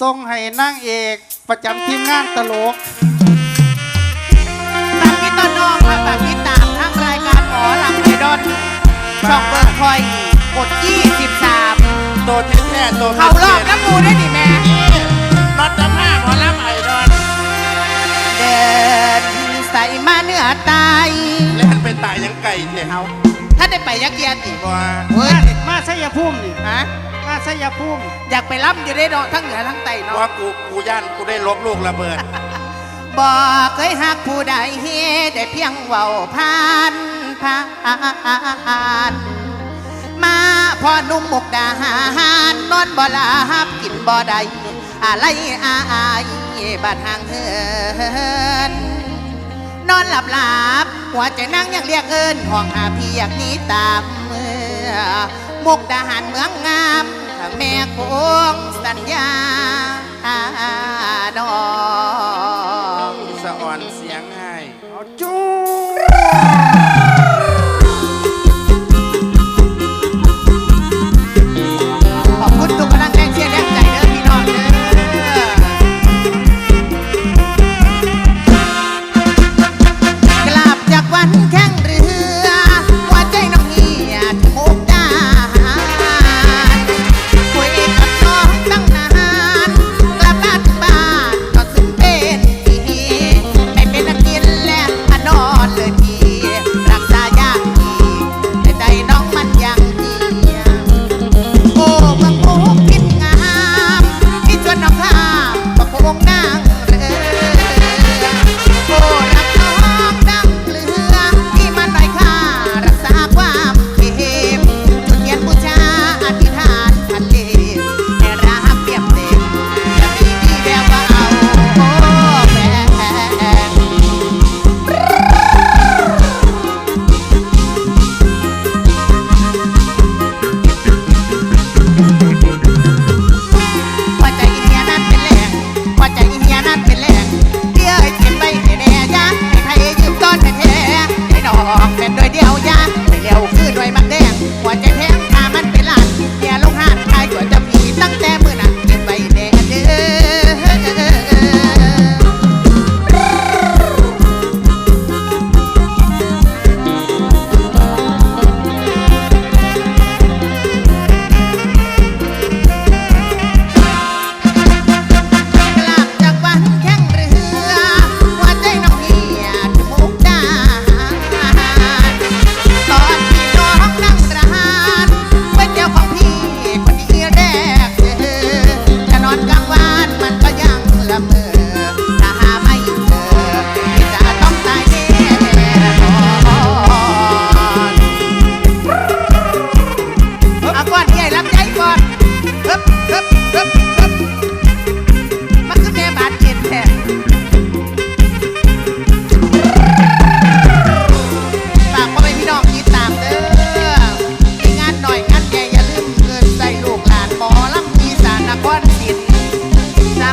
ส่งให้นางเอกประจำทีมงานตลก ฝากพี่ต้นน้องค่ะฝากติดตามทั้งรายการหมอลำไอดอนช่องเบิร์คอยกด23 ตัวแท้ๆตัวเขารอบน้ำมูได้ดิแม่รถน้ำผ้าหมอลำไอดอนเดินใส่มาเนื้อตายเล่นไปตายยังไก่เนี่ยเอาถ้าได้ไปยักษ์เยียนอีกว่าเฮ้ยมาชัยภูมินี่ฮะ มาชัยภูมิ อยากไปรับอยู่ได้เนาะทั้งเหนือทั้งใต้เนาะว่ากูกูย่านกูได้ลบลูกระเบิดบอกเคยหักผู้ใดเฮได้เพียงเว้าผ่านผ่านมาพอหนุ่มมุกดาหารนอนบ่ลาบกินบ่ได้อะไรอายบาดห่างเหิน นอนหลับหลับหัวใจนั่งยังเรียกเอินห้องหาพี่อยากหนี้ตามเมื่อ มุกดาหารเมืองงามแม่คงสัญญาดอก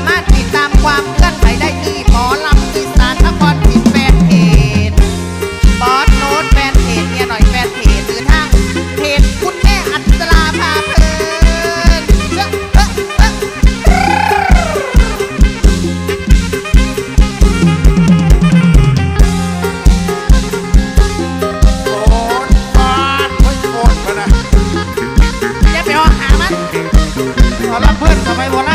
ามารถติดตามความเคลื่อนไหวได้ที่หมอลำอีสานนครศรีแฟนเพจบอสโน้ตแฟนเพจเนี่ยหน่อยแฟนเพจหรือทางเพจคุณแม่อัศราพาเพลินเอ้อเอ้อเอ้อโอนฟานโอ้ยโอนมานะอย่าไปเอาหามันเอาลำเพื่อนทำไมโบราณ